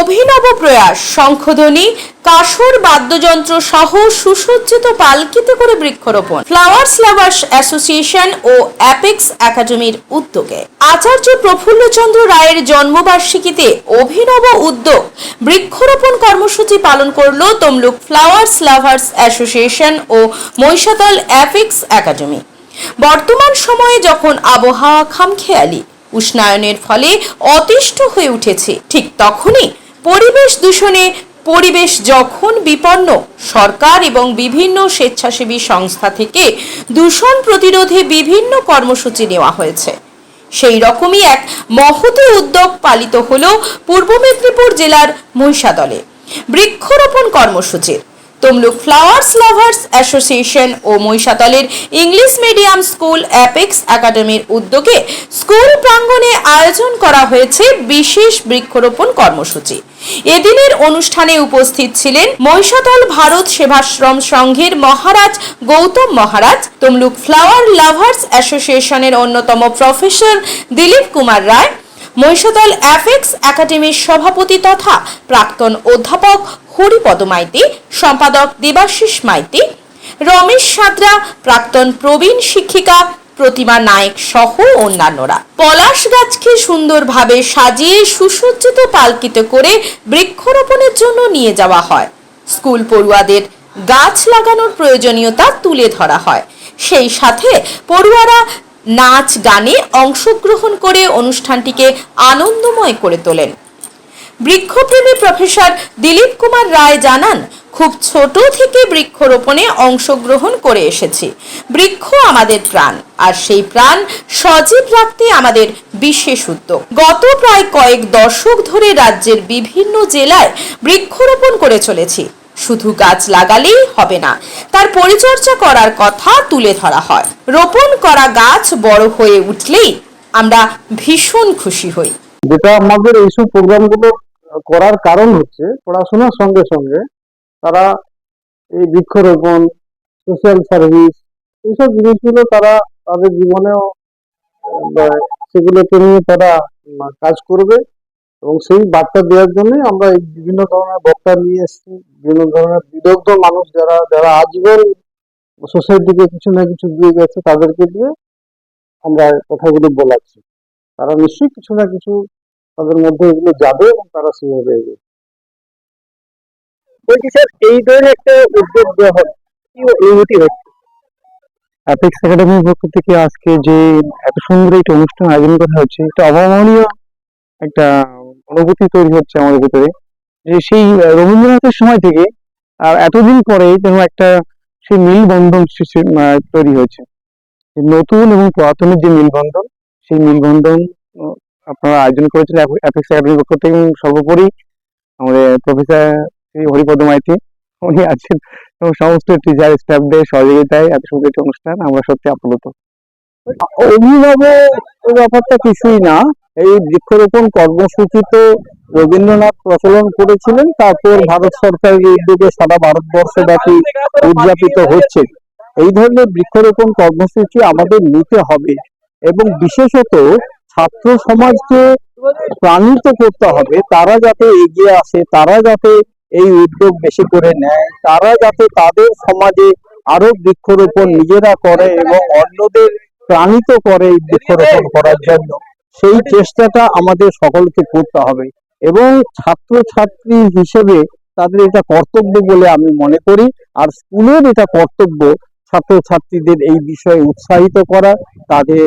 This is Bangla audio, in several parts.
অভিনব প্রয়াস। শঙ্খধ্বনি, কাসর বাদ্যযন্ত্র সহ সুসজ্জিত পালকিতে করে বৃক্ষরোপণ। ফ্লাওয়ার্স লাভার্স অ্যাসোসিয়েশন ও অ্যাপেক্স একাডেমির উদ্যোগে আচার্য প্রফুল্লচন্দ্র রায়ের জন্মবার্ষিকীতে অভিনব উদ্যোগ। বৃক্ষরোপণ কর্মসূচি পালন করল তমলুক ফ্লাওয়ার্স লাভার্স অ্যাসোসিয়েশন ও মহিষাদল অ্যাপেক্স একাডেমি বর্তমান সময়ে যখন আবহাওয়া খামখেয়ালি, উষ্ণায়নের ফলে অতিষ্ঠ হয়ে উঠেছে। ঠিক তখনই পরিবেশ দূষণে পরিবেশ যখন বিপন্ন, সরকার এবং বিভিন্ন স্বেচ্ছাসেবী সংস্থা থেকে দূষণ প্রতিরোধে বিভিন্ন কর্মসূচি নেওয়া হয়েছে। সেই রকমই এক মহতী উদ্যোগ পালিত হল পূর্ব মেদিনীপুর জেলার মহিষাদলে। বৃক্ষরোপণ কর্মসূচির। তমলুক ফ্লাওয়ার্স লাভার্স অ্যাসোসিয়েশন ও মহিষাতলের ইংলিশ মিডিয়াম স্কুল অ্যাপেক্স একাডেমির উদ্যোগে স্কুল প্রাঙ্গণে আয়োজন করা হয়েছে বিশেষ বৃক্ষরোপণ কর্মসূচি। এদিনের অনুষ্ঠানে উপস্থিত ছিলেন মহিষাতল ভারত সেবাশ্রম সংঘের মহারাজ গৌতম মহারাজ, তমলুক ফ্লাওয়ার লাভার্স অ্যাসোসিয়েশনের অন্যতম প্রফেসর দিলীপ কুমার রায় মহিষাদল অ্যাফেক্স একাডেমির সভাপতি তথা প্রাক্তন অধ্যাপক হরিপদ মাইতি, সম্পাদক দেবাশিস মাইতি, রমেশ সাঁতরা, প্রাক্তন প্রবীণ শিক্ষিকা, প্রতিমা নায়ক সহ অন্যান্যরা। পলাশ গাছকে সুন্দরভাবে সাজিয়ে সুসজ্জিত পালকিতে করে বৃক্ষরোপণের জন্য নিয়ে যাওয়া হয়। স্কুল পড়ুয়াদের গাছ লাগানোর প্রয়োজনীয়তা তুলে ধরা হয়। সেই সাথে পড়ুয়ারা নাচ, গানে অংশগ্রহণ করে অনুষ্ঠানটিকে আনন্দময় করে তোলেন। বৃক্ষপ্রেমী প্রফেসর দিলীপ কুমার রায় জানান, খুব ছোট থেকে বৃক্ষরোপণে অংশগ্রহণ করে এসেছি। বৃক্ষ আমাদের প্রাণ, আর সেই প্রাণ সজীব রাখতে আমাদের বিশেষ উদ্যোগ। গত প্রায় কয়েক দশক ধরে রাজ্যের বিভিন্ন জেলায় বৃক্ষরোপণ করে চলেছি। শুধু গাছ লাগালেই হবে না, তার পরিচর্যা করার কথা তুলে ধরা হয়। রোপণ করা গাছ বড় হয়ে উঠলেই আমরা ভীষণ খুশি হই। যেটা আমাদের এইসব প্রোগ্রামগুলো করার কারণ হচ্ছে পড়াশোনার সঙ্গে সঙ্গে তারা এই বৃক্ষরোপণ সোশ্যাল সার্ভিস এইসব জিনিসগুলো তারা তাদের জীবনেও সেগুলোকে নিয়ে তারা কাজ করবে এবং সেই বার্তা দেওয়ার জন্য আমরা এই বিভিন্ন ধরনের বক্তা নিয়ে এসেছি, বিভিন্ন ধরনের বিদগ্ধ মানুষ যারা যারা আজীবন সোসাইটিকে কিছু না কিছু দিয়ে গেছে তাদেরকে দিয়ে আমরা কথাগুলো বলাচ্ছি। তারা নিশ্চয়ই কিছু না কিছু তাদের মধ্যে এগুলো যাবে এবং তারা সেভাবে এগোবে বলছি স্যার, এই ধরনের একটা উদ্যোগ অনুভূতি অ্যাপেক্স একাডেমির পক্ষ থেকে আজকে যে এত সুন্দর অনুষ্ঠান আয়োজন করা হচ্ছে অভাবনীয় একটা অনুভূতি তৈরি হচ্ছে আমাদের ভিতরে। যে সেই রবীন্দ্রনাথের সময় থেকে আর এতদিন পরে যেন একটা সেই মিলবন্ধন তৈরি হয়েছে। নতুন এবং পুরাতনের যে মিলবন্ধন, সেই মিলবন্ধন আপনারা আয়োজন করেছেন অ্যাপেক্স একাডেমির পক্ষ থেকে সর্বোপরি আমাদের প্রফেসর শ্রী হরিপদ মাইতি, উনি আছেন, এবং সমস্ত টিচার স্টাফদের সহযোগিতায় এত সুন্দর একটি অনুষ্ঠান আমরা সত্যি আপ্লুত। অভিনব ব্যাপারটা কিছুই না। এই বৃক্ষরোপণ কর্মসূচি তো রবীন্দ্রনাথ প্রচলন করেছিলেন, তারপর ভারত সরকারের উদ্যোগে সারা ভারতবর্ষ ব্যাপী উদযাপিত হচ্ছে। এই ধরনের বৃক্ষরোপণ কর্মসূচি আমাদের নিতে হবে, এবং বিশেষত ছাত্র সমাজকে প্রাণিত করতে হবে, তারা যাতে এগিয়ে আসে, তারা যাতে এই উদ্যোগ বেশি করে নেয়, তারা যাতে তাদের সমাজে আরও বৃক্ষরোপণ নিজেরা করে এবং অন্যদের প্রাণিত করে এই বৃক্ষরোপণ করার জন্য। সেই চেষ্টাটা আমাদের সকলকে করতে হবে এবং ছাত্র ছাত্রী হিসেবে তাদের এটা কর্তব্য বলে আমি মনে করি। আর স্কুলের এটা কর্তব্য ছাত্র ছাত্রীদের এই বিষয়ে উৎসাহিত করা, তাদের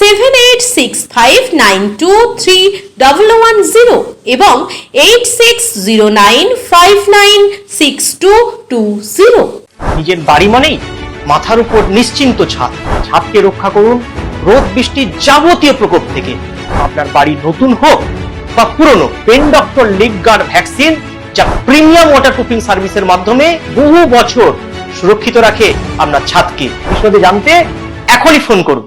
seven eight six five nine two three double one zero এবং eight six zero nine five nine six two two zero নিজের বাড়ি মানেই মাথার উপর নিশ্চিন্ত ছাদ। ছাদকে রক্ষা করুন রোদ বৃষ্টির যাবতীয় প্রকোপ থেকে। আপনার বাড়ি নতুন হোক বা পুরনো pen doctor leak guard vaccine যা প্রিমিয়াম ওয়াটারপ্রুফিং সার্ভিসের মাধ্যমে বহু বছর সুরক্ষিত রাখে আপনার ছাদকে। বিশদে জানতে এখনই ফোন করুন।